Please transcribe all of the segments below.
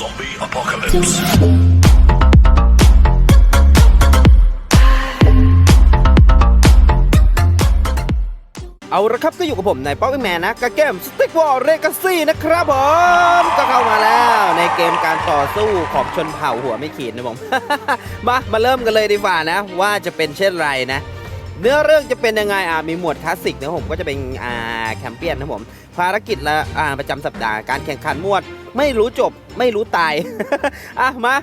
Zombie apocalypse. เอาละครับก็อยู่กับผมในป๊อกแมนนะกับเกม Stick War Legacy นะครับผมก็เข้ามาแล้วในเกมการต่อสู้ของชนเผ่าหัวไม่ขีดนะผม มามาเริ่มกันเลยดีกว่านะ ว่าจะเป็นเช่นไรนะ เนื้อเรื่องจะเป็นยังไงอ่ามีหมวดคลาสสิกนะผมก็จะเป็นอ่าแคมเปี้ยนนะผมภารกิจละอ่าประจำสัปดาห์การแข่งขันหมวด ไม่รู้จบไม่รู้ตายอะมา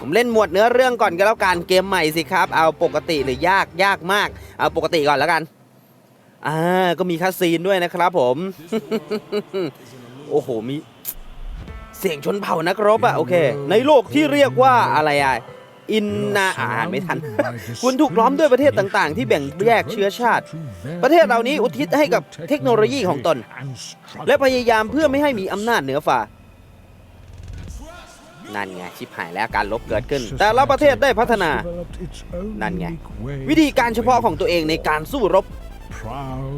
ผมเล่นหมวดเนื้อเรื่องก่อนก็แล้วกันเกมใหม่สิครับ เอาปกติหรือยากยากมาก เอาปกติก่อนแล้วกันอ่าก็มีคาสซีนด้วยนะครับผม โอ้โหมี เสียงชนเผ่านักรบอะโอเค ในโลกที่เรียกว่าอะไรอะ อินนาอ่านไม่ทัน คุณถูกล้อมด้วยประเทศต่างๆ ที่แบ่งแยกเชื้อชาติ ประเทศเหล่านี้อุทิศให้กับเทคโนโลยีของตน และพยายามเพื่อไม่ให้มีอำนาจเหนือฝ่านั่นไงชิบหายแล้วการลบเกิดขึ้น แต่ละประเทศได้พัฒนา นั่นไง วิธีการเฉพาะของตัวเองในการสู้รบ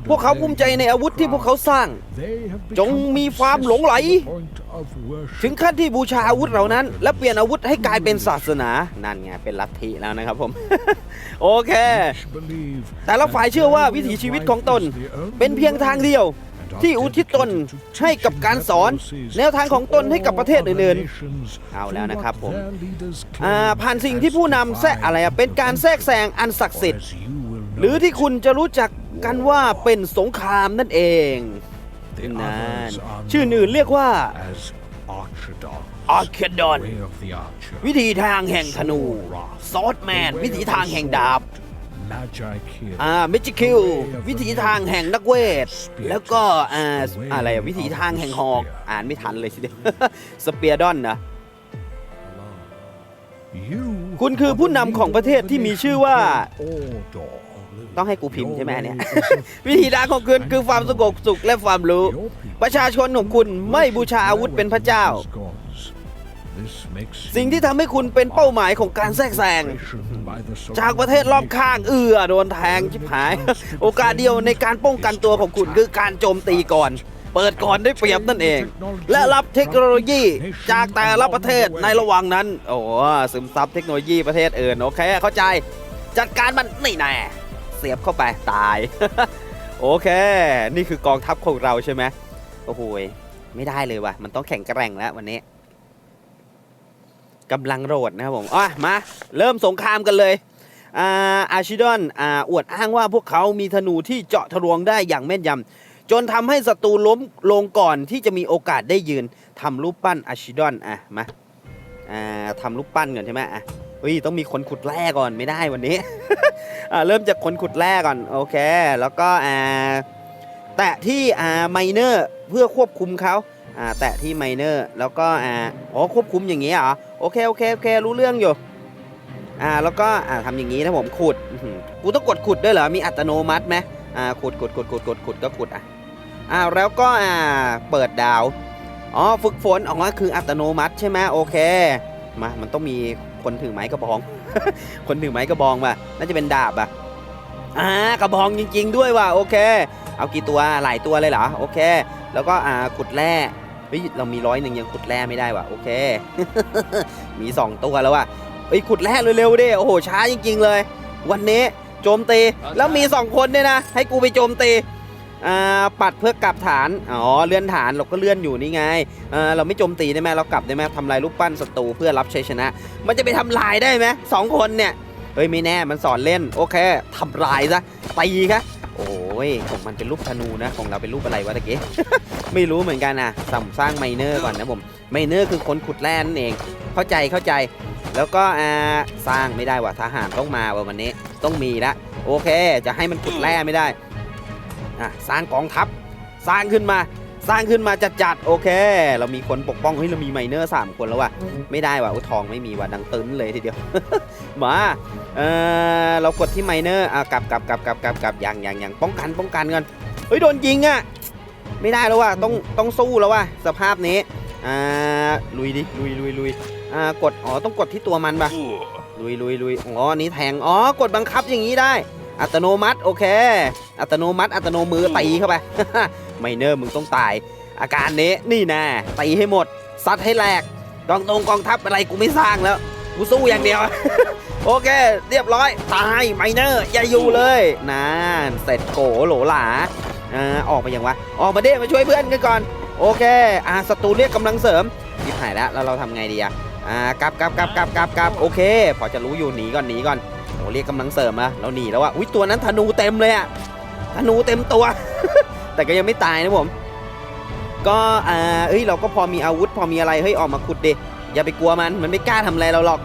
พวกเขาภูมิใจในอาวุธที่พวกเขาสร้าง จงมีความหลงไหล ถึงขั้นที่บูชาอาวุธเหล่านั้น และเปลี่ยนอาวุธให้กลายเป็นศาสนา นั่นไงเป็นลัทธิแล้วนะครับผม โอเค แต่ละฝ่ายเชื่อว่าวิถีชีวิตของตน เป็นเพียงทางเดียวที่อุทิศตนให้กับการสอน แนวทางของตนให้กับประเทศอื่นๆ เอาแล้วนะครับผมผ่านสิ่งที่ผู้นำแทรกอะไรเป็นการแทรกแซงอันศักดิ์สิทธิ์ หรือที่คุณจะรู้จัก กันว่าเป็นสงครามนั่นเองนั่นชื่ออื่นเรียกว่าอาร์เคดอนวิธีทางแห่งธนูซอสแมน วิธีทางแห่งดาบอ่ามิจิคิววิถีทางแห่งนักเวท แล้วก็อ่าอะไรอะวิถีทางแห่งหอก อ่านไม่ทันเลยทีเดียวสเปียร์ดอนนะคุณคือผู้นำของประเทศที่มีชื่อว่า ต้องให้กูพิมพ์ใช่ไหมเนี่ย วิธีทางของคุณคือความสงบสุขและความรู้ ประชาชนของคุณไม่บูชาอาวุธเป็นพระเจ้า สิ่งที่ทำให้คุณเป็นเป้าหมายของการแทรกแซง จากประเทศรอบข้างเอือโดนแทงชิบหาย โอกาสเดียวในการป้องกันตัวของคุณคือการโจมตีก่อนเปิดก่อนได้เปรียบนั่นเอง และรับเทคโนโลยีจากแต่ละประเทศในระหว่างนั้น โอ้ซึมซับเทคโนโลยีประเทศอื่น โอเค เข้าใจ จัดการมันนี่แน่ เสียบเข้าไปตาย โอเค นี่คือกองทัพของเราใช่ไหมโอ้โหไม่ได้เลยว่ะ มันต้องแข่งแกร่งแล้ววันนี้กำลังโหลดนะครับผมอะมา เริ่มสงครามกันเลยอาอาชิดอนอาอวดอ้างว่าพวกเขามีธนูที่เจาะทะลวงได้อย่างแม่นยำจนทำให้ศัตรูล้มลงก่อนที่จะมีโอกาสได้ยืนทำรูปปั้นอาชิดอนอะมาอ่าทำรูปปั้นก่อนใช่ไหมอะ เฮ้ยต้องมีคนขุดแร่ก่อนไม่ได้วันนี้ อ่าเริ่มจากคนขุดแร่ก่อนโอเค แล้วก็อ่าแตะที่อ่าไมเนอร์เพื่อควบคุมเขาอ่าแตะที่ไมเนอร์แล้วก็อ่าอ๋อควบคุมอย่างงี้เหรอโอเคโอเคโอเครู้เรื่องอยู่อ่าแล้วก็อ่าทำอย่างนี้นะผมขุดกูต้องกดขุดด้วยเหรอมีอัตโนมัติไหมอ่าขุดขุดขุดขุดขุดขุดก็ขุดอะอ่าแล้วก็อ่าเปิดดาวอ๋อฝึกฝนออกมาคืออัตโนมัติใช่ไหมโอเคมามันต้องมี คนถือไม้กระบอง คนถือไม้กระบองป่ะน่าจะเป็นดาบอะอ่ากระบองจริง ๆ ด้วยว่ะโอเค เอากี่ตัวหลายตัวเลยเหรอโอเค แล้วก็อ่าขุดแร่เฮ้ยเรามีร้อยหนึ่งยังขุดแร่ไม่ได้ว่ะโอเค มีสองตัวแล้วว่ะเอ้ยขุดแร่เร็วๆดิโอ้โหช้าจริง ๆ เลย วันนี้โจมตีแล้วมีสองคนเนี่ยนะให้กูไปโจมตี ปัดเพื่อกลับฐาน อ๋อ เลื่อนฐานเราก็เลื่อนอยู่นี่ไงเเราไม่โจมตีได้ไหมเรากลับได้ไหมทำลายรูปปั้นศัตรูเพื่อรับชัยชนะ มันจะไปทำลายได้ไหมสองคนเนี่ย เฮ้ยไม่แน่ มันสอนเล่น โอเคทำลายซะ ตีครับโอ้ย ของมันเป็นรูปธนูนะ ของเราเป็นรูปอะไรวะตะกี้ ไม่รู้เหมือนกันนะสั่งสร้างไมเนอร์ก่อนนะผม ไมเนอร์คือคนขุดแร่นั่นเอง เข้าใจ เข้าใจ แล้วก็สร้างไม่ได้ว่ะ ทหารต้องมาวันนี้ ต้องมีละ โอเค จะให้มันขุดแร่ไม่ได้ อะสร้างกองทัพสร้างขึ้นมาสร้างขึ้นมาจัดจัดๆโอเค เรามีคนปกป้องเฮ้ยเรามีไมเนอร์สามคนแล้วว่ะไม่ได้ว่ะอุยทองไม่มีว่ะดังตึ้นเลยทีเดียว มาเออเรากดที่ไมเนอร์อะกลับกลับกลับกลับกลับกลับอย่างอย่างอย่างป้องกันป้องกันกันเฮ้ยโดนยิงอะไม่ได้แล้วว่ะต้องต้องสู้แล้วว่ะสภาพนี้อ่าลุยดิลุยลุยลุยอ่ากดอ๋อต้องกดที่ตัวมันป่ะลุยลุยลุยอ๋ออันนี้แทงอ๋อกดบังคับอย่างนี้ได้ อัตโนมัติโอเค อัตโนมัติอัตโนมือตีเข้าไป ไมเนอร์มึงต้องตาย อาการนี้นี่แน่ตีให้หมดซัดให้แหลกกองตรงกองทัพอะไรกูไม่สร้างแล้วกูสู้อย่างเดียว โอเค เรียบร้อย ตายไมเนอร์อย่าอยู่เลยนั่นเสร็จโกโหลหลาอ่าออกไปยังวะออกมาเด้มาช่วยเพื่อนกันก่อน โอเคอ่าศัตรูเรียกกำลังเสริมยิบหายแล้วแล้วเราทำไงดีอะอ่ากลับกลับกลับกลับกลับกลับโอเค พอจะรู้อยู่หนีก่อนหนีก่อน โอเรียกกำลังเสริมอะเราหนีแล้วอะอุ้ยตัวนั้นธนูเต็มเลยอะธนูเต็มตัว แต่ก็ยังไม่ตายนะผม ก็อ่าเอ้ยเราก็พอมีอาวุธ พอมีอะไรเฮ้ยออกมาขุดดิอย่าไปกลัวมันมันไม่กล้าทำอะไรเราหรอก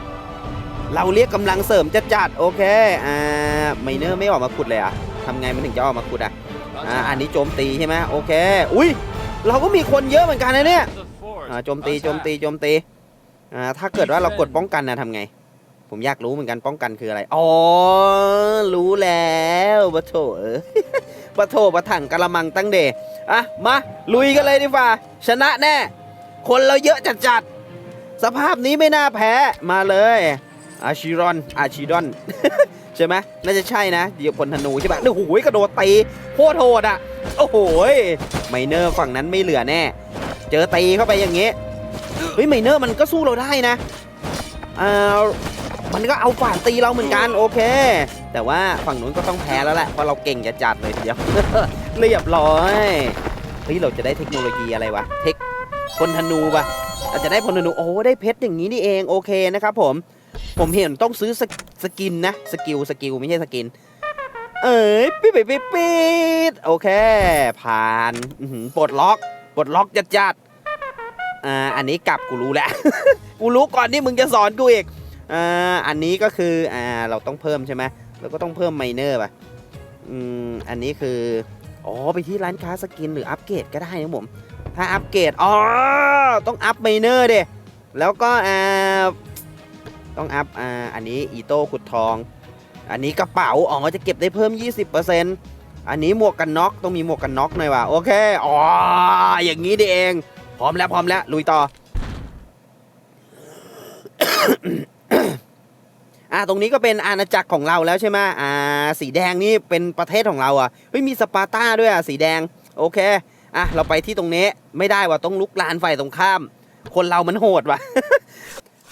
เราเรียกกำลังเสริมจัดจัดๆโอเคอ่าไมเนอร์ไม่ออกมาขุดเลยอะทำไงมันถึงจะออกมาขุดอะอ่าอันนี้โจมตีใช่ไหมโอเค อุ้ยเราก็มีคนเยอะเหมือนกันนะเนี่ยอ่าโจมตีโจมตีโจมตีอ่าถ้าเกิดว่าเรากดป้องกันนะทำไง ผมอยากรู้เหมือนกันป้องกันคืออะไร อ๋อ รู้แล้วบะโถเออบะโถบะถังกะละมังตั้งเดอะ มา ลุยกันเลยดีกว่า ชนะแน่ คนเราเยอะจัดจัดๆสภาพนี้ไม่น่าแพ้ มาเลย อาชิรอน อาชิดอน ใช่ไหมน่าจะใช่นะเดี๋ยวพลธนูใช่ปะโอ้โหกระโดดตีโคตรโหดอะ โอ้โหไมเนอร์ฝั่งนั้นไม่เหลือแน่ เจอตีเข้าไปอย่างเงี้ยเฮ้ยไมเนอร์มันก็สู้เราได้นะอ่า มันก็เอาฝ่านตีเราเหมือนกันโอเค แต่ว่าฝั่งนู้นก็ต้องแพ้แล้วแหละเพราะเราเก่งจะจัดเลยทีเดียวเรียบร้อยเฮ้ยเราจะได้เทคโนโลยีอะไรวะเทคพลธนูปะเราจะได้พลธนูโอ้ได้เพชรอย่างนี้นี่เองโอเคนะครับผมผมเห็นต้องซื้อสกสกินนะสกิลสกิลไม่ใช่สกิน เอ้ยปิดปิดปิดปิดโอเค ผ่านปลดล็อกปลดล็อกจัดจัดอ่าอันนี้กลับกูรู้แล้ว กูรู้ก่อนที่มึงจะสอนกูอีก อ่าอันนี้ก็คืออ่าเราต้องเพิ่มใช่ไหมเราก็ต้องเพิ่มไมเนอร์ป่ะอืมอันนี้คืออ๋อไปที่ร้านค้าสกินหรืออัปเกรดก็ได้นะผมถ้าอัปเกรดอ๋อต้องอัพไมเนอร์เดแล้วก็อ่าต้องอัพอ่าอันนี้อีโต้ขุดทอง อันนี้กระเป๋าอ๋อจะเก็บได้เพิ่ม 20%อันนี้หมวกกันน็อกต้องมีหมวกกันน็อกหน่อยว่ะโอเคอ๋ออย่างนี้ดิเอง พร้อมแล้วพร้อมแล้วลุยต่อ อ่าตรงนี้ก็เป็นอาณาจักรของเราแล้วใช่ไหมอ่าสีแดงนี่เป็นประเทศของเราอะเฮ้ยมีสปาร์ตาด้วยอะสีแดงโอเคอะเราไปที่ตรงนี้ไม่ได้ว่ะต้องลุกลานไฟตรงข้าม คนเรามันโหดว่ะ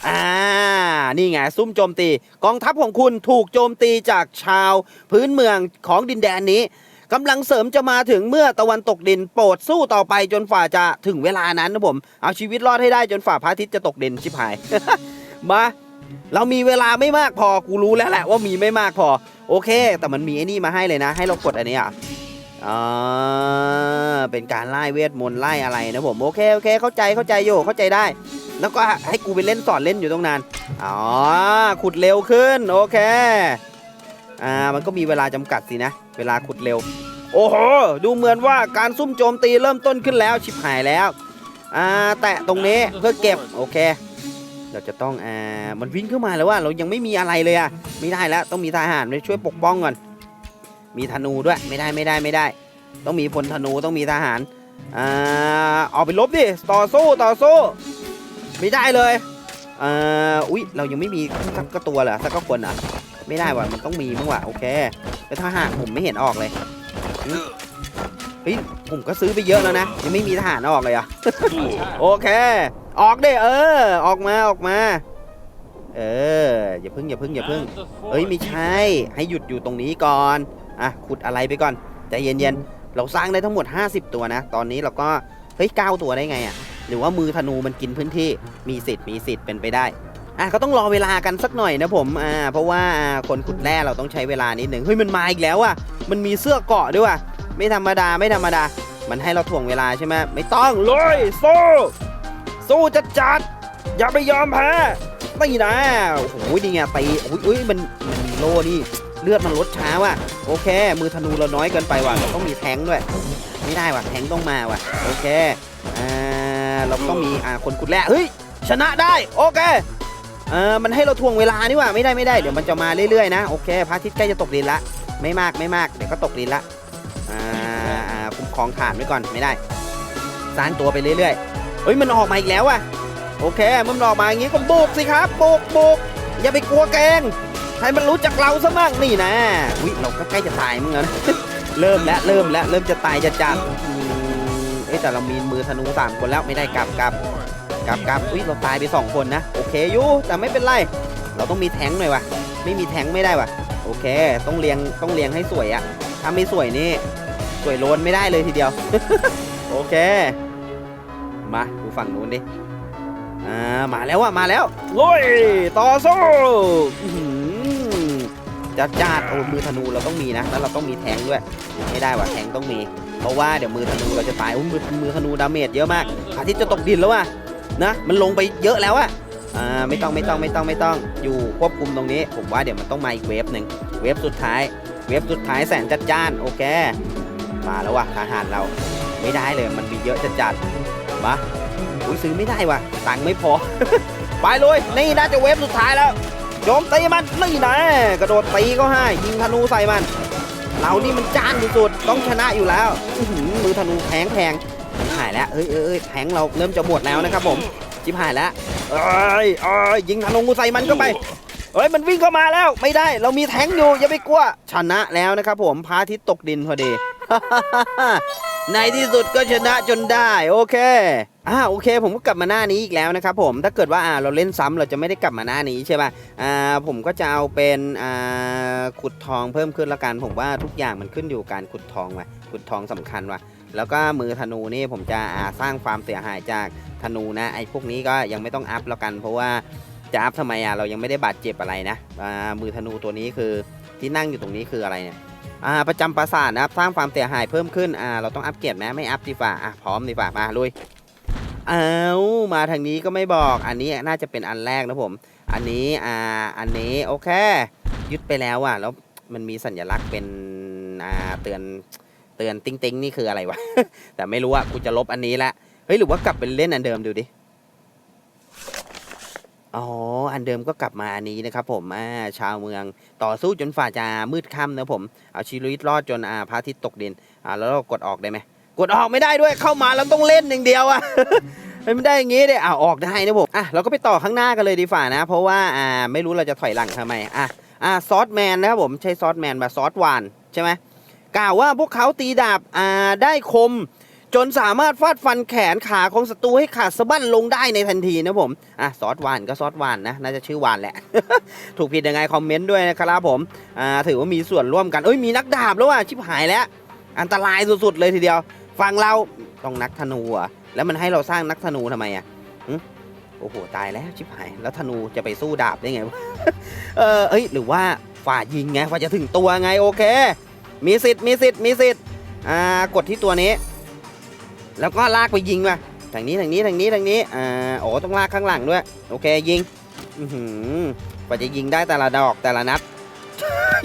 อ่านี่ไงซุ่มโจมตี กองทัพของคุณถูกโจมตีจากชาวพื้นเมืองของดินแดนนี้กำลังเสริมจะมาถึงเมื่อตะวันตกดินโปรดสู้ต่อไปจนฝ่าจะถึงเวลานั้นนะผม เอาชีวิตรอดให้ได้จนฝ่าพระอาทิตย์จะตกดินชิบหาย มา เรามีเวลาไม่มากพอกูรู้แล้วแหละว่ามีไม่มากพอ โอเค แต่มันมีไอ้นี่มาให้เลยนะ ให้เรากดอันนี้อะอ่าเป็นการไล่เวทมนต์ไล่อะไรนะผมโอเคโอเค เข้าใจเข้าใจโยเข้าใจได้ แล้วก็ให้กูไปเล่นสอนเล่นอยู่ตรงนั้นอ๋อขุดเร็วขึ้นโอเคอ่ามันก็มีเวลาจำกัดสินะ เวลาขุดเร็ว โอ้โหดูเหมือนว่าการซุ่มโจมตีเริ่มต้นขึ้นแล้วชิบหายแล้วอ่าแตะตรงนี้เพื่อเก็บโอเค เราจะต้องอ่ามันวิ่งเข้ามาแล้วว่าเรายังไม่มีอะไรเลยอะไม่ได้แล้วต้องมีทหารมาช่วยปกป้องก่อน มีธนูด้วยไม่ได้ไม่ได้ไม่ได้ ต้องมีพลธนูต้องมีทหารอ่าออกไปลบดิต่อสู้ต่อสู้ไม่ได้เลยอ่าอุ๊ยเรายังไม่มีสักกตัวเหรอสักกระคนอะไม่ได้ว่ะมันต้องมีมั้งว่ะโอเคแต่ทหารผมไม่เห็นออกเลยเฮ้ยผมก็ซื้อไปเยอะแล้วนะยังไม่มีทหารออกเลยอะโอเค ออกดิเออ ออกมาออกมา เออ อย่าพึ่งอย่าพึ่งอย่าพึ่งเอ้ยไม่ใช่ ให้หยุดอยู่ตรงนี้ก่อน อะขุดอะไรไปก่อนใจเย็นๆ เราสร้างได้ทั้งหมด 50 ตัวนะ ตอนนี้เราก็ เฮ้ย9ตัวได้ไงอะ หรือว่ามือธนูมันกินพื้นที่ มีสิทธิ์มีสิทธิ์เป็นไปได้ อะก็ต้องรอเวลากันสักหน่อยนะผม อ่า เพราะว่าอ่าคนขุดแร่เราต้องใช้เวลานิดหนึ่งเฮ้ยมันมาอีกแล้วอะ มันมีเสื้อเกราะด้วยว่ะ ไม่ธรรมดาไม่ธรรมดา มันให้เราถ่วงเวลาใช่ไหมไม่ต้องเลยสู้ สู้จัดจัดๆอย่าไปยอมแพ้ไม่นะโอ้โหนี่ไงตีอ้ยเอ้ยมันมันมีโล่นี่เลือดมันลดช้าว่ะโอเค มือธนูเราน้อยเกินไปว่ะเราต้องมีแทงด้วย ไม่ได้ว่ะแทงต้องมาว่ะโอเคอ่าเราต้องมีอ่าคนขุดแร่เฮ้ยชนะได้โอเคเออมันให้เราทวงเวลานี่ว่ะไม่ได้ไม่ได้เดี๋ยวมันจะมาเรื่อยๆนะโอเคพระอาทิตย์ใกล้จะตกดินละ ไม่มากไม่มากเดี๋ยวก็ตกดินละอ่าอ่าคุ้มครองฐานไว้ก่อนไม่ได้สร้างตัวไปเรื่อยๆ เฮ้ยมันออกมาอีกแล้วว่ะโอเคมันออกมาอย่างงี้ก็บุกสิครับบุกบุกอย่าไปกลัวแกงให้มันรู้จักเราซะมั่งนี่นะอุ้ยเราก็ใกล้จะตายมึงแล้วนะเริ่มแล้วเริ่มแล้วเริ่มจะตายจะจัดเอ้แต่เรามีมือธนูสามคนแล้วไม่ได้กลับกลับกลับกลับอุ้ยเราตายไปสองคนนะโอเคอยู่แต่ไม่เป็นไรเราต้องมีแทงหน่อยวะไม่มีแทงไม่ได้วะโอเค ต้องเรียงต้องเรียงให้สวยอะถ้าไม่สวยนี่สวยโลนไม่ได้เลยทีเดียว โอเค มาดูฝั่งนู้นดิอ่ามาแล้วอะมาแล้วโอ้ยต่อสู้อื้อหือจัดจ้าดโอ้มือธนูเราต้องมีนะ แล้วเราต้องมีแทงค์ด้วย ไม่ได้ว่ะแทงค์ต้องมี เพราะว่าเดี๋ยวมือธนูเราจะตายโอ้มือมือธนูดาเมจเยอะมากอาทิตย์จะตกดินแล้วว่ะนะ มันลงไปเยอะแล้วอะอ่าไม่ต้องไม่ต้องไม่ต้องไม่ต้องอยู่ควบคุมตรงนี้ ผมว่าเดี๋ยวมันต้องมาอีกเวฟหนึ่งเวฟสุดท้าย เวฟสุดท้ายแสนจัดจ้านโอเค มาแล้วว่ะทหารเราไม่ได้เลยมันมีเยอะจัดจัดๆ มาอุ้ยซื้อไม่ได้วะตังค์ไม่พอ ไปเลยนี่น่าจะเวฟสุดท้ายแล้วโจมตีมันนี่นะกระโดดตีก็ให้ยิงธนูใส่มัน เรานี่มันจ้านที่สุดต้องชนะอยู่แล้วมือธนูแพงแพงหายแล้วเอ้ยเอ้ยแทงเราเริ่มจะหมดแล้วนะครับผมชิบหายแล้วเอ้ยเอ้ยยิงธนูใส่มันก็ไปเอ้ยมันวิ่งเข้ามาแล้วไม่ได้เรามีแทงอยู่อย่าไปกลัวชนะแล้วนะครับผมพระอาทิตย์ตกดินพอดี ในที่สุดก็ชนะจนได้ โอเคอ่าโอเค ผมก็กลับมาหน้านี้อีกแล้วนะครับผมถ้าเกิดว่าอ่าเราเล่นซ้ำเราจะไม่ได้กลับมาหน้านี้ใช่ป่ะอ่าผมก็จะเอาเป็นอ่าขุดทองเพิ่มขึ้นละกันผมว่าทุกอย่างมันขึ้นอยู่การขุดทองว่ะขุดทองสำคัญว่ะแล้วก็มือธนูนี่ผมจะอ่าสร้างความเสียหายจากธนูนะไอ้พวกนี้ก็ยังไม่ต้องอัพแล้วกัน เพราะว่าจะอัพทำไมอะเรายังไม่ได้บาดเจ็บอะไรนะอ่ามือธนูตัวนี้คือที่นั่งอยู่ตรงนี้คืออะไรเนี่ย อ่าประจำปราสาทนะครับสร้างความเสียหายเพิ่มขึ้นอ่าเราต้องอัปเกรดไหมไม่อัพดีกว่าอะพร้อมดีกว่ามาลุยเอามาทางนี้ก็ไม่บอกอันนี้น่าจะเป็นอันแรกนะผม อันนี้อ่าอันนี้โอเค ยึดไปแล้วอะแล้วมันมีสัญลักษณ์เป็นอ่าเตือนเตือนติ๊งติ๊งนี่คืออะไรวะ แต่ไม่รู้อะกูจะลบอันนี้ละเฮ้ยหรือว่ากลับไปเล่นอันเดิมดูดิ อ๋อ อันเดิมก็กลับมาอันนี้นะครับผมอ่าชาวเมืองต่อสู้จนฝ่าจะมืดค่ำนะผม เอาชีวิตรอดจนอ่าพระอาทิตย์ตกดิน อ่าแล้วเรากดออกได้ไหม กดออกไม่ได้ด้วยเข้ามาแล้วต้องเล่นอย่างเดียวอะไม่ได้อย่างงี้เด้อ่าออกได้นะผม อะเราก็ไปต่อข้างหน้ากันเลยดีฝ่านะ เพราะว่าอ่าไม่รู้เราจะถอยหลังทำไม อะ อ่าซอสแมนนะครับผมใช่ซอสแมนมาซอสหวานใช่ไหมกล่าวว่าพวกเขาตีดาบอ่าได้คม จนสามารถฟาดฟันแขนขาของศัตรูให้ขาดสะบั้นลงได้ในทันทีนะผม อะซอสวานก็ซอสวานนะ น่าจะชื่อวานแหละ ถูกผิดยังไงคอมเมนต์ด้วยนะครับผม อ่าถือว่ามีส่วนร่วมกัน เอ้ยมีนักดาบแล้วว่ะชิบหายแล้ว อันตรายสุดๆเลยทีเดียว ฟังเราต้องนักธนูอะแล้วมันให้เราสร้างนักธนูทำไมอะโอ้โหตายแล้วชิบหาย แล้วธนูจะไปสู้ดาบได้ไงวะ เออเอ้ยหรือว่าฝ่ายิงไงฝ่าจะถึงตัวไงโอเค มีสิทธิ์มีสิทธิ์มีสิทธิ์ อ่ากดที่ตัวนี้ แล้วก็ลากไปยิงมาทางนี้ทางนี้ทางนี้ทางนี้อ่าโอ้ต้องลากข้างหลังด้วย โอเคยิงอือหือกว่าจะยิงได้แต่ละดอกแต่ละนัด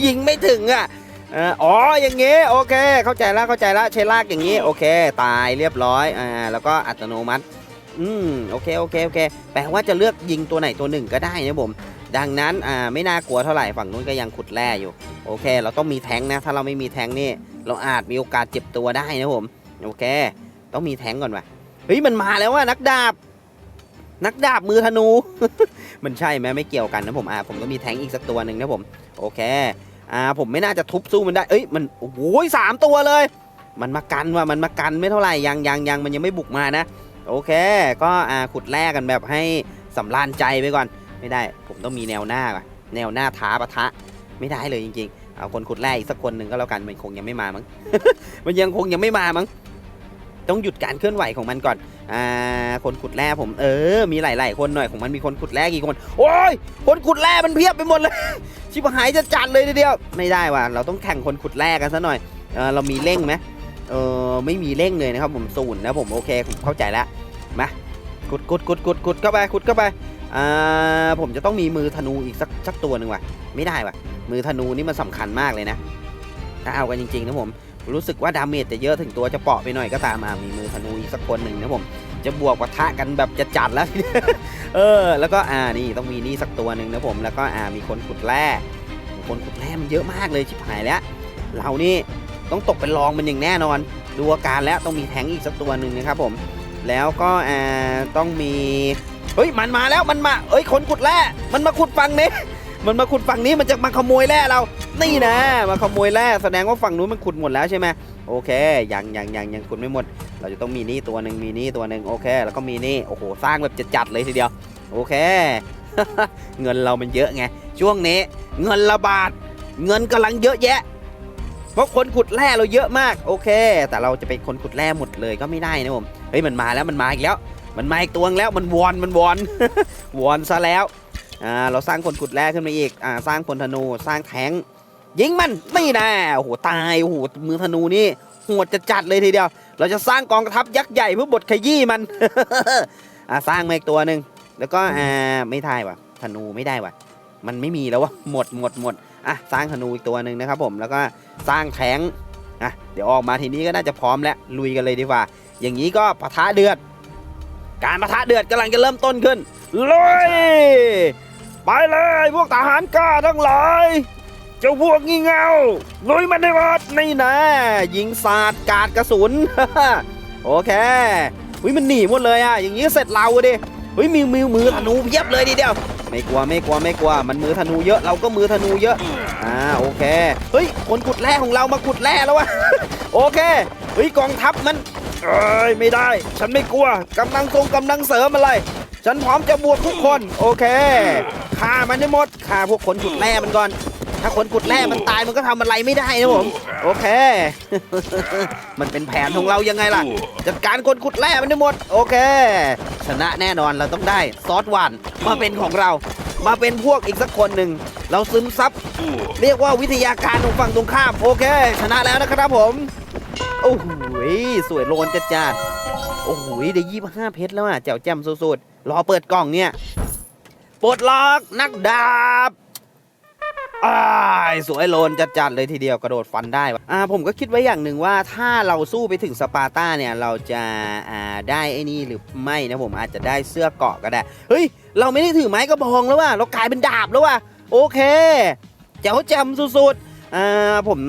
ยิงไม่ถึงอะอ่ออ๋ออย่างงี้โอเค เข้าใจแล้วเข้าใจแล้วใช้ลากอย่างงี้โอเค ตายเรียบร้อยอ่าแล้วก็อัตโนมัติอืมโอเคโอเคโอเคแปลว่าจะเลือกยิงตัวไหนตัวหนึ่งก็ได้นะผมดังนั้นอ่าไม่น่ากลัวเท่าไหร่ฝั่งนู้นก็ยังขุดแร่อยู่ โอเค เราต้องมีแทงนะ ถ้าเราไม่มีแทงนี่ เราอาจมีโอกาสเจ็บตัวได้นะผม โอเค ต้องมีแทงก่อนว่ะเฮ้ยมันมาแล้วว่านักดาบ นักดาบมือธนู มันใช่ไหมไม่เกี่ยวกันนะผมอ่าผมก็มีแทงอีกสักตัวหนึ่งนะผมโอเคอ่าผมไม่น่าจะทุบสู้มันได้เอ้ยมันโอ้โหสามตัวเลย มันมากันว่ะมันมากันไม่เท่าไหร่ยังยังยังมันยังไม่บุกมานะ โอเค ก็อ่าขุดแร่กันแบบให้สำราญใจไปก่อนไม่ได้ผมต้องมีแนวหน้าว่ะแนวหน้าท้าปะทะไม่ได้เลยจริงๆเอาคนขุดแร่อีกสักคนหนึ่งก็แล้วกันมันคงยังไม่มามั้งมันยังคงยังไม่มามั้ง ต้องหยุดการเคลื่อนไหวของมันก่อน อ่า คนขุดแร่ผม เออ มีหลาย ๆ คนหน่อยของมันมีคนขุดแร่กี่คน โอ้ย คนขุดแร่มันเพียบไปหมดเลย ชิบหายจะจัดเลยทีเดียว ไม่ได้ว่ะ เราต้องแข่งคนขุดแร่กันซะหน่อย เออ เรามีเร่งไหมเออ ไม่มีเร่งเลยนะครับผมศูนย์นะผม โอเค ผมเข้าใจแล้ว มา ขุดขุดขุดขุดขุดเข้าไปขุดเข้าไป อ่า ผมจะต้องมีมือธนูอีกสักสักตัวหนึ่งว่ะ ไม่ได้ว่ะ มือธนูนี่มันสำคัญมากเลยนะ ถ้าเอากันจริงๆนะผม รู้สึกว่าดาเมจจะเยอะถึงตัวจะเปาะไปหน่อยก็ตามมามีมือธนูอีกสักคนหนึ่งนะผม จะบวกปะทะกันแบบจะจัดแล้ว เออ แล้วก็อ่านี่ต้องมีนี่สักตัวหนึ่งนะผมแล้วก็อ่ามีคนขุดแร่คนขุดแร่มันเยอะมากเลยชิบหายแล้ว เรานี่ต้องตกเป็นรองมันอย่างแน่นอน ดูอาการแล้วต้องมีแทงอีกสักตัวหนึ่งนะครับผม แล้วก็อ่าต้องมีเฮ้ยมันมาแล้วมันมาเอ้ยคนขุดแร่มันมาขุดฝั่งนี้ มันมาขุดฝั่งนี้มันจะมาขโมยแร่เรา นี่นะ มาขโมยแร่แสดงว่าฝั่งนู้นมันขุดหมดแล้วใช่ไหมโอเคยังยังยังยังขุดไม่หมด เราจะต้องมีนี่ตัวหนึ่งมีนี่ตัวหนึ่งโอเค แล้วก็มีนี่โอ้โหสร้างแบบจัดๆเลยทีเดียว โอเค เงินเรามันเยอะไงช่วงนี้ เงินระบาดเงินกำลังเยอะแยะ เพราะคนขุดแร่เราเยอะมากโอเค แต่เราจะเป็นคนขุดแร่หมดเลยก็ไม่ได้นะผมเฮ้ยมันมาแล้วมันมาอีกแล้ว มันมาอีกตัวงแล้วมันวอนมันวอนวอนซะแล้วอ่าเราสร้างคนขุดแร่ขึ้นมาอีกอ่าสร้างคนธนูสร้างแทง ยิงมันไม่แน่โอ้โหตายโอ้โหมือธนูนี่โหดจะจัดเลยทีเดียว เราจะสร้างกองทัพยักษ์ใหญ่เพื่อบดขยี้มันอ่าสร้างมาอีกตัวหนึ่งแล้วก็อ่าไม่ได้ว่ะธนูไม่ได้ว่ะ มันไม่มีแล้ววะหมดหมดหมดอะสร้างธนูอีกตัวหนึ่งนะครับผมแล้วก็สร้างแทงอะเดี๋ยวออกมาทีนี้ก็น่าจะพร้อมแล้วลุยกันเลยดีกว่า อย่างนี้ก็ปะทะเดือด การปะทะเดือดกำลังจะเริ่มต้นขึ้นเลยไปเลยพวกทหารกล้าทั้งหลาย เจ้าพวกงี่เง่าลุยมันในวัดนี่นะ ยิงสาดกาดกระสุน โอเควิมันหนีหมดเลยอะ อย่างนี้เสร็จเราดิเฮ้ยมีมือมือธนูเพียบเลยทีเดียว ไม่กลัวไม่กลัวไม่กลัว มันมือธนูเยอะเราก็มือธนูเยอะ อ่าโอเค เฮ้ยคนขุดแร่ของเรามาขุดแร่แล้ววะ โอเค เฮ้ยกองทัพมันเอ้ยไม่ได้ ฉันไม่กลัวกำลังทรงกำลังเสริมอะไร ฉันพร้อมจะบวกทุกคน โอเคฆ่ามันให้หมดฆ่าพวกคนขุดแร่มันก่อน ถ้าคนขุดแร่มันตายมันก็ทำอะไรไม่ได้นะผม โอเค มันเป็นแผนของเรายังไงล่ะ จัดการคนขุดแร่มันให้หมด โอเค ชนะแน่นอนเราต้องได้ซอสหวานมาเป็นของเรา มาเป็นพวกอีกสักคนหนึ่ง เราซึมซับ เรียกว่าวิทยาการของฝั่งตรงข้าม โอเค ชนะแล้วนะครับผม โอ้โหสวยโลนจัดจัดโอ้โหได้ยี่ห้าเพชรแล้วอะแจ๋วแจ่มสุดๆรอเปิดกล่องเนี่ยปลดล็อกนักดาบ อ้ายสวยโลนจัดๆเลยทีเดียวกระโดดฟันได้ว่ะอ่าผมก็คิดไว้อย่างหนึ่งว่าถ้าเราสู้ไปถึงสปาร์ตาเนี่ยเราจะอ่าได้ไอ้นี่หรือไม่นะผมอาจจะได้เสื้อเกาะก็ได้ เฮ้ย เราไม่ได้ถือไม้กระบองแล้วว่ะเรากลายเป็นดาบแล้วว่ะโอเคแจ๋วแจ่มสุดๆอ่าผม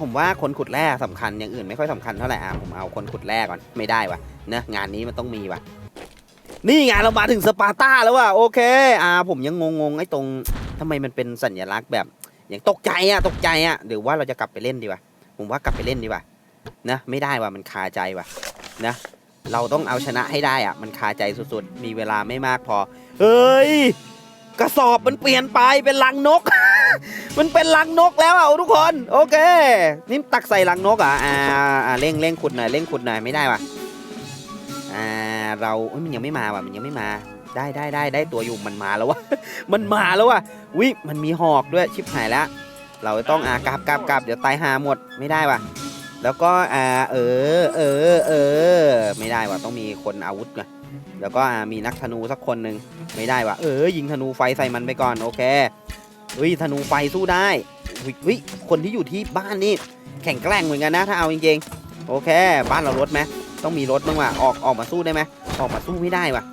ผมว่าคนขุดแร่สำคัญอย่างอื่นไม่ค่อยสำคัญเท่าไหร่อะผมเอาคนขุดแร่ก่อนไม่ได้วะนะงานนี้มันต้องมีวะนี่ไงเรามาถึงสปาร์ตาแล้วว่ะโอเคอ่าผมยังงงๆไอ้ตรง ทำไมมันเป็นสัญลักษณ์แบบอย่างตกใจอะตกใจอะหรือว่าเราจะกลับไปเล่นดีวะผมว่ากลับไปเล่นดีวะนะไม่ได้ว่ะมันคาใจว่ะนะเราต้องเอาชนะให้ได้อะมันคาใจสุดๆ มีเวลาไม่มากพอ เฮ้ย กระสอบมันเปลี่ยนไปเป็นลังนก มันเป็นลังนกแล้วอะทุกคน โอเค นี่ตักใส่ลังนกอะอ่าอ่าเร่งเร่งขุดหน่อยเร่งขุดหน่อยไม่ได้ว่ะอ่าเราเอ้ยมันยังไม่มาว่ะมันยังไม่มา ได้ได้ได้ได้ตัวอยู่มันมาแล้ววะ มันมาแล้ววะวิมันมีหอกด้วยชิบหายแล้ว เราต้องอ่ากราบกราบกราบเดี๋ยวตายหาหมดไม่ได้ว่ะ แล้วก็อ่าเออเออเออไม่ได้ว่ะต้องมีคนอาวุธไงแล้วก็อ่ามีนักธนูสักคนหนึ่งไม่ได้ว่ะเออยิงธนูไฟใส่มันไปก่อนโอเคเฮ้ยธนูไฟสู้ได้เฮ้ยเฮ้ยคนที่อยู่ที่บ้านนี่แข่งแกร่งเหมือนกันนะถ้าเอาจริงๆโอเค บ้านเรารถไหมต้องมีรถบ้างว่ะออกออกมาสู้ได้ไหมออกมาสู้ไม่ได้ว่ะ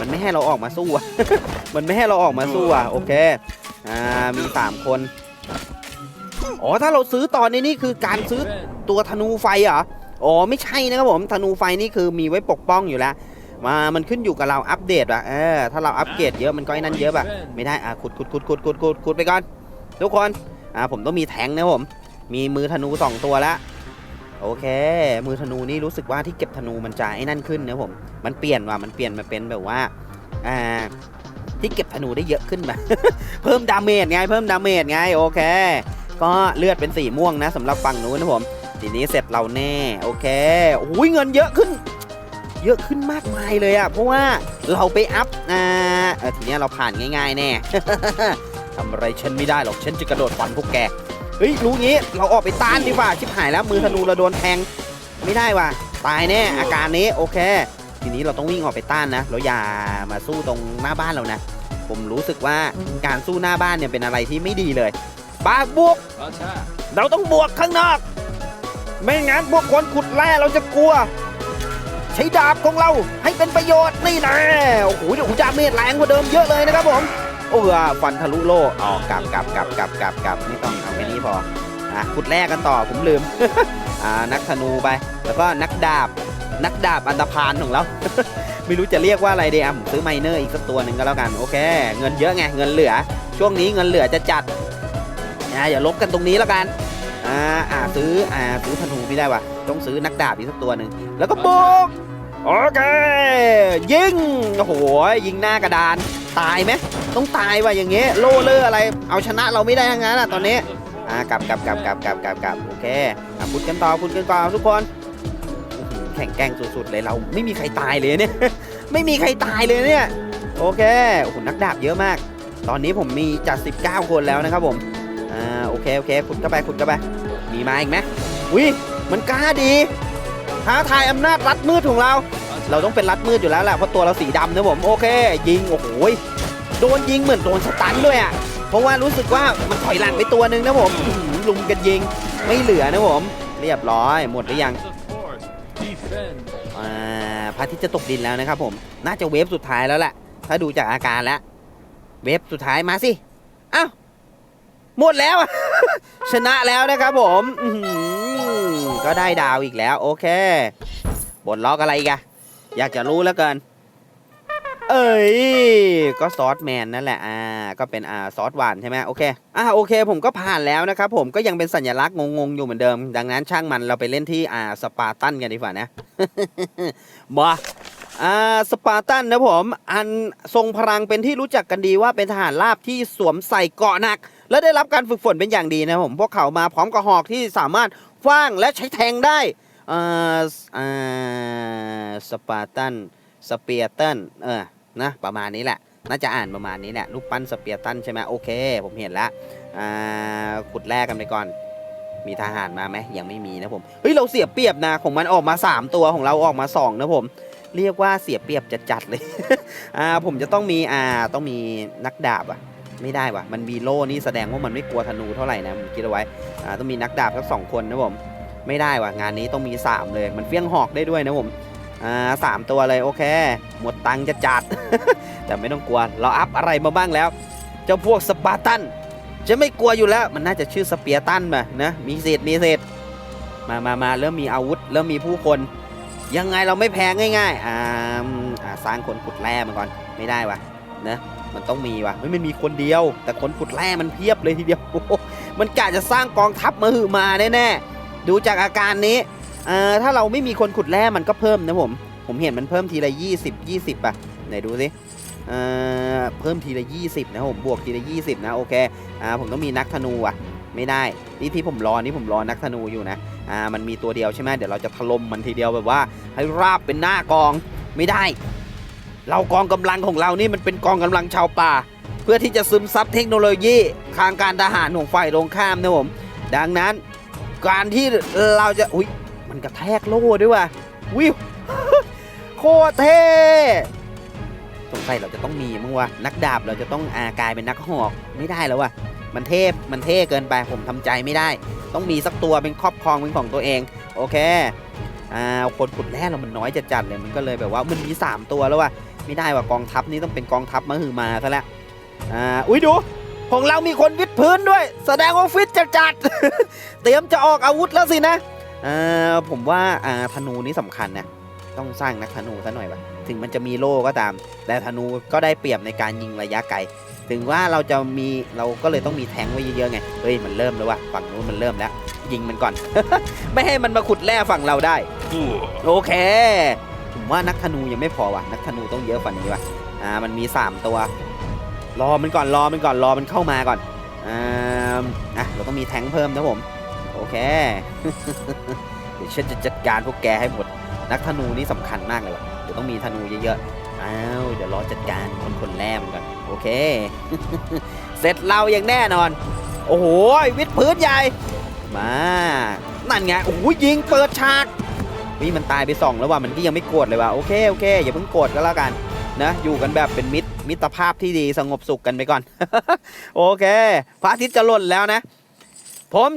มันไม่ให้เราออกมาสู้อะ มันไม่ให้เราออกมาสู้อะ โอเค อ่า มีสามคน อ๋อ ถ้าเราซื้อตอนนี้นี่คือการซื้อตัวธนูไฟเหรอ อ๋อ ไม่ใช่นะครับผม ธนูไฟนี่คือมีไว้ปกป้องอยู่แล้ว มา มันขึ้นอยู่กับเราอัปเดตอะ เออ ถ้าเราอัปเกรดเยอะมันก็ไอ้นั่นเยอะป่ะ ไม่ได้ อะ ขุดขุดขุดขุดขุดขุดขุดไปก่อน ทุกคน อ่า ผมต้องมีแทงค์นะผม มีมือธนูสองตัวแล้ว โอเค มือธนูนี่รู้สึกว่าที่เก็บธนูมันจะไอ้นั่นขึ้นนะผม มันเปลี่ยนว่ะ มันเปลี่ยนมาเป็นแบบว่า อ่า ที่เก็บธนูได้เยอะขึ้นมา เพิ่มดาเมจไง เพิ่มดาเมจไง โอเค ก็เลือดเป็นสีม่วงนะสำหรับฝั่งนู้นนะผม ทีนี้เสร็จเราแน่ โอเคโอ้ยเงินเยอะขึ้น เยอะขึ้นมากมายเลยอะเพราะว่าเราไปอัพ อ่าทีนี้เราผ่านง่าย ๆ แน่ทำอะไรฉันไม่ได้หรอก ฉันจะกระโดดฟันพวกแก เฮ้ยรู้งี้เราออกไปต้านดีกว่าชิบหายแล้วมือธนูเราโดนแทงไม่ได้ว่ะตายแน่อาการนี้โอเค ทีนี้เราต้องวิ่งออกไปต้านนะเราอย่ามาสู้ตรงหน้าบ้านเรานะ ผมรู้สึกว่าการสู้หน้าบ้านเนี่ยเป็นอะไรที่ไม่ดีเลยบากบวกเราต้องบวกข้างนอก ไม่งั้นพวกคนขุดแร่เราจะกลัว ใช้ดาบของเราให้เป็นประโยชน์นี่นะโอ้โหเดี๋ยวดาเมจแรงกว่าเดิมเยอะเลยนะครับผม โอ้ฟันทะลุโล่อ๋อกลับกลับกลับกลับกลับกลับไม่ต้องเอาแค่นี้พออะขุดแร่กันต่อผมลืมอ่านักธนูไป แล้วก็นักดาบ นักดาบอันดพานของเรา ไม่รู้จะเรียกว่าอะไรเดีอะผมซื้อไมเนอร์อีกสักตัวหนึ่งก็แล้วกันโอเค เงินเยอะไงเงินเหลือ ช่วงนี้เงินเหลือจะจัดนะอย่าลบกันตรงนี้แล้วกันอ่าอ่าซื้ออ่าซื้อธนูไม่ได้ว่ะต้องซื้อนักดาบอีกสักตัวหนึ่งแล้วก็บุก โอเค ยิงโอ้โหยิงหน้ากระดาน ตายไหมต้องตายว่ะอย่างเงี้ยโล่เลออะไร เอาชนะเราไม่ได้ทั้งนั้นอะตอนนี้อ่ากลับกลับกลับกลับกลับกลับกลับโอเคอะพุดกันต่อพุดกันต่อทุกคนแข่งแกงสุดๆเลยเราไม่มีใครตายเลยเนี่ยไม่มีใครตายเลยเนี่ยโอเคโอ้โหนักดาบเยอะมาก ตอนนี้ผมมีจัด 19 คนแล้วนะครับผมอ่าโอเคโอเคขุดเข้าไปขุดเข้าไปมีมาอีกไหมอุ้ยมันกล้าดี ท้าทายอำนาจรัดมืดของเรา เราต้องเป็นรัดมืดอยู่แล้วแหละเพราะตัวเราสีดำนะผมโอเค ยิงโอ้โหยโดนยิงเหมือนโดนสตันด้วยอะเพราะว่ารู้สึกว่ามันถอยหลังไปตัวหนึ่งนะผมอื้อหือลุมกันยิงไม่เหลือนะผม เรียบร้อย หมดหรือยัง Support. Defend. อ่าพระอาทิตย์จะตกดินแล้วนะครับผม น่าจะเวฟสุดท้ายแล้วแหละ ถ้าดูจากอาการแล้ว เวฟสุดท้ายมาสิ อ้าว หมดแล้วอะชนะแล้วนะครับผมอื้อหือ ก็ได้ดาวอีกแล้ว โอเคบนล็อกอะไรอีกันอยากจะรู้แล้วเกิน เอ้ย ก็ซอสแมนนั่นแหละ อ่า ก็เป็นอ่าซอสหวานใช่ไหมโอเค อ่าโอเค ผมก็ผ่านแล้วนะครับผมก็ยังเป็นสัญลักษณ์งงๆอยู่เหมือนเดิม ดังนั้นช่างมันเราไปเล่นที่อ่าสปาร์ตันกันดีกว่านะมาอ่าสปาร์ตันนะผม อันทรงพลังเป็นที่รู้จักกันดีว่าเป็นทหารราบที่สวมใส่เกราะหนัก และได้รับการฝึกฝนเป็นอย่างดีนะผม พวกเขามาพร้อมกับหอกที่สามารถ ฟ้างและใช้แทงได้อ่าอ่าสปาร์ตันสเปียร์ตันเออนะประมาณนี้แหละน่าจะอ่านประมาณนี้แหละรูปปั้นสเปียร์ตันใช่ไหมโอเค ผมเห็นแล้วอ่าขุดแรกกันไปก่อน มีทหารมาไหมยังไม่มีนะผมเฮ้ยเราเสียเปรียบนะของมันออกมา 3 ตัวของเราออกมา 2 นะผม เรียกว่าเสียเปรียบจะจัดเลย อ่าผมจะต้องมีอ่าต้องมีนักดาบอะ ไม่ได้ว่ะ มันมีโล่นี่แสดงว่ามันไม่กลัวธนูเท่าไหร่นะผมคิดเอาไว้อ่าต้องมีนักดาบสักสองคนนะผมไม่ได้ว่ะงานนี้ต้องมี 3 เลย มันเฟี้ยงหอกได้ด้วยนะผมอ่าสามตัวเลยโอเค หมดตังจะจัด แต่ไม่ต้องกลัว เราอัพอะไรมาบ้างแล้ว เจ้าพวกสปาร์ตัน จะไม่กลัวอยู่แล้ว มันน่าจะชื่อสเปียร์ตันป่ะนะ มีเศษมีเศษมามามาเริ่มมีอาวุธ เริ่มมีผู้คน ยังไงเราไม่แพ้ง่ายๆอ่าอ่าสร้างคนขุดแร่มาก่อน ไม่ได้วะนะ มันต้องมีวะไม่มันมีคนเดียว แต่คนขุดแร่มันเพียบเลยทีเดียวโอ้มันกะจะสร้างกองทัพมาหือมาแน่ๆดูจากอาการนี้อ่าถ้าเราไม่มีคนขุดแร่มันก็เพิ่มนะผม ผมเห็นมันเพิ่มทีละ 20 20ป่ะไหนดูสิเอ่อเพิ่มทีละ 20 นะผมบวกทีละ 20 นะโอเคอ่าผมต้องมีนักธนูอะไม่ได้นี่ที่ผมรอนี่ผมรอนักธนูอยู่นะอ่ามันมีตัวเดียวใช่ไหมเดี๋ยวเราจะถล่มมันทีเดียวแบบว่า ให้ราบเป็นหน้ากองไม่ได้ เรากองกำลังของเรานี่มันเป็นกองกำลังชาวป่า เพื่อที่จะซึมซับเทคโนโลยีทางการทหารของฝ่ายตรงข้ามนะผม ดังนั้น การที่เราจะอุ้ยมันกระแทกโล่ด้วยว่ะวิวโคตรเท่สงสัยเราจะต้องมีมั้งวะนักดาบเราจะต้องอากลายเป็นนักหอกไม่ได้แล้ววะมันเทพมันเท่เกินไปผมทำใจไม่ได้ ต้องมีสักตัวเป็นครอบครองเป็นของตัวเอง โอเคอ่าคนขุดแร่เรามันน้อยจัดจัดๆเลยมันก็เลยแบบว่ามันมี 3 ตัวแล้ววะ ไม่ได้ว่ะกองทัพนี่ต้องเป็นกองทัพมาหือมาซะแล้วอ่าอุ้ยดูของเรามีคนวิดพื้นด้วย แสดงว่าฟิตจัดจัดๆเตรียมจะออกอาวุธแล้วสินะอ่าผมว่าอ่าธนูนี่สำคัญนะต้องสร้างนักธนูซะหน่อยวะถึงมันจะมีโล่ก็ตาม แต่ธนูก็ได้เปรียบในการยิงระยะไกลถึงว่าเราจะมีเราก็เลยต้องมีแทงไว้เยอะๆไง เฮ้ยมันเริ่มแล้ววะฝั่งนู้นมันเริ่มแล้ว ยิงมันก่อน ไม่ให้มันมาขุดแร่ฝั่งเราได้ โอเค ผมว่านักธนูยังไม่พอว่ะนักธนูต้องเยอะกว่านี้ว่ะอ่ามันมี 3 ตัว รอมันก่อนรอมันก่อนรอมันเข้ามาก่อนอ่าอะเราต้องมีแทงเพิ่มนะผมโอเคเดี๋ยวฉันจะจัดการพวกแกให้หมด นักธนูนี่สำคัญมากเลยว่ะเดี๋ยวต้องมีธนูเยอะๆอ้าวเดี๋ยวรอจัดการคนคนแรกมันก่อนโอเค เสร็จเราอย่างแน่นอน โอ้โหวิดพื้นใหญ่มานั่นไงโอ้โหยิงเปิดฉาก วิมันตายไปสองแล้วว่ะมันก็ยังไม่โกรธเลยว่ะโอเคโอเคอย่าเพิ่งโกรธก็แล้วกันนะอยู่กันแบบเป็นมิตรมิตรภาพที่ดีสงบสุขกันไปก่อน โอเค พระอาทิตย์จะหล่นแล้วนะ ผม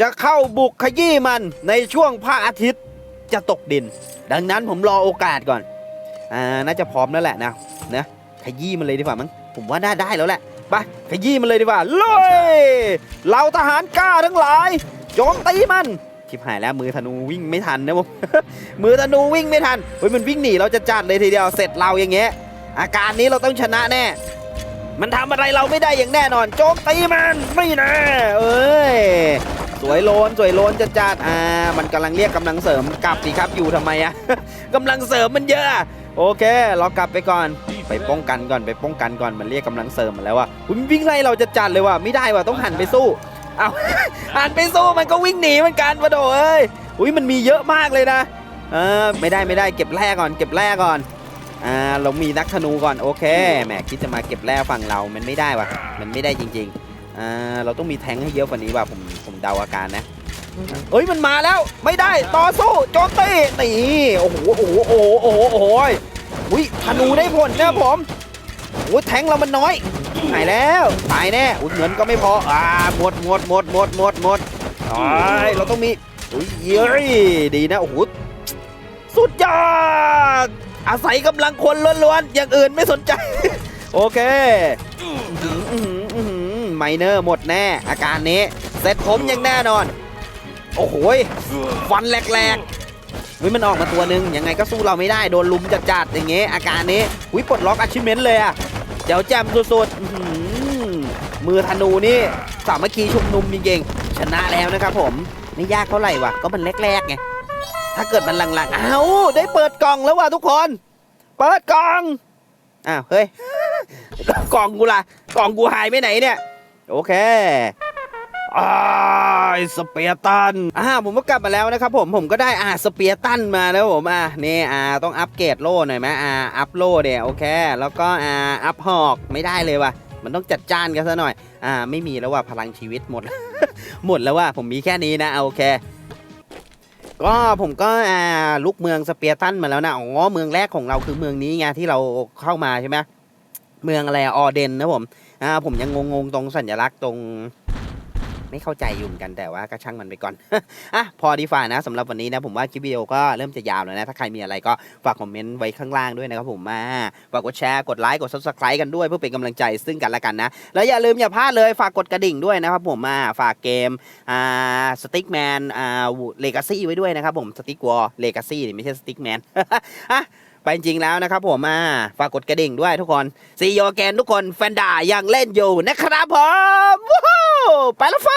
จะเข้าบุกขยี้มันในช่วงพระอาทิตย์จะตกดิน ดังนั้นผมรอโอกาสก่อนอ่าน่าจะพร้อมแล้วแหละนะนะขยี้มันเลยดีกว่ามั้งผมว่าน่าได้แล้วแหละไปขยี้มันเลยดีกว่าลุยเราทหารกล้าทั้งหลายโจมตีมัน ชิบหายแล้วมือธนูวิ่งไม่ทันนะผมมือธนูวิ่งไม่ทันเฮ้ยมันวิ่งหนีเราจะจัดเลยทีเดียวเสร็จเราอย่างเงี้ยอาการนี้เราต้องชนะแน่ มันทำอะไรเราไม่ได้อย่างแน่นอน โจมตีมันไม่นะเอ้ยสวยโลนสวยโลนจะจัดอ่ามันกำลังเรียกกำลังเสริมกลับสิครับอยู่ทำไมอะกำลังเสริมมันเยอะโอเคเรากลับไปก่อนไปป้องกันก่อนไปป้องกันก่อนมันเรียกกำลังเสริมมาแล้วว่ะคุณวิ่งไล่เราจะจัดเลยว่ะไม่ได้ว่ะต้องหันไปสู้ เอาหันไปสู้มันก็วิ่งหนีเหมือนกันวะโดเอ้ยอุ้ยมันมีเยอะมากเลยนะเออไม่ได้ไม่ได้เก็บแร่ก่อน เก็บแร่ก่อนอ่าเรามีนักธนูก่อนโอเคแหมคิดจะมาเก็บแร่ฝั่งเรา มันไม่ได้วะมันไม่ได้จริงๆอ่าเราต้องมีแทงให้เยอะกว่านี้ว่ะผมผมเดาอาการนะเอ้ยมันมาแล้วไม่ได้ต่อสู้โจมตีนี่โอ้โหโอ้โหโอ้โหโอ้โหอุ้ยธนูได้ผลนะผมโอ้ยแทงเรามันน้อย หายแล้วตายแน่อุ้ยเงินก็ไม่พออ่าหมดหมดหมดหมดหมดหมดอ้ายเราต้องมีอุ้ยเย้ยดีนะโอ้โหสุดยอดอาศัยกำลังคนล้วนๆอย่างอื่นไม่สนใจ โอเคไมเนอร์หมดแน่ อาการนี้ เสร็จผมอย่างแน่นอน โอ้โหยฟันแหลกๆเฮ้ยมันออกมาตัวหนึ่งยังไงก็สู้เราไม่ได้โดนลุมจัดๆอย่างเงี้ยอาการนี้วิปลดล็อกอาชิเมนต์เลยอะ เดี๋ยวแจมสุดๆมือธนูนี่สามัคคีชุมนุมจริงๆชนะแล้วนะครับผมไม่ยากเท่าไหร่วะก็มันแรกๆไงถ้าเกิดมันหลังๆเอ้าได้เปิดกล่องแล้วว่ะทุกคน เปิดกล่องอ้าวเฮ้ยกล่องกูล่ะกล่องกูหายไปไหนเนี่ย โอเค อ้ายสเปียตันอ่าผมก็กลับมาแล้วนะครับผมผมก็ได้อ่าสเปียตันมาแล้วผมอ่านี่อ่าต้องอัปเกรดโล่หน่อยไหมอ่าอัพโล่เนี่ยโอเค แล้วก็อ่าอัพหอกไม่ได้เลยว่ะ มันต้องจัดจ้านกันซะหน่อย อ่าไม่มีแล้วว่ะพลังชีวิตหมด หมดแล้วว่ะผมมีแค่นี้นะโอเคก็ผมก็อ่าลุกเมืองสเปียตันมาแล้วนะอ๋อเมืองแรกของเราคือเมืองนี้ไงที่เราเข้ามาใช่ไหมเมืองอะไรอออเดนนะผมอ่าผมยังงงๆตรงสัญลักษณ์ตรง ไม่เข้าใจอยู่เหมือนกันแต่ว่าก็ช่างมันไปก่อนอะพอดีฝ่านะสำหรับวันนี้นะผมว่าคลิปวิดีโอก็เริ่มจะยาวแล้วนะถ้าใครมีอะไรก็ฝากคอมเมนต์ไว้ข้างล่างด้วยนะครับผมมาฝากกดแชร์กดไลค์กด subscribe กันด้วยเพื่อเป็นกำลังใจซึ่งกันและกันนะ แล้วอย่าลืมอย่าพลาดเลยฝากกดกระดิ่งด้วยนะครับผมมาฝากเกมอ่าสติ๊กแมนอ่าเลกาซี่ไว้ด้วยนะครับผมสติ๊กวอลเลกาซี่ไม่ใช่สติ๊กแมนอะ ไปจริงแล้วนะครับผมมาฝากกดกระดิ่งด้วยทุกคนซีโยแกนทุกคนแฟนด่ายังเล่นอยู่นะครับผมว้าวไปแล้วไฟ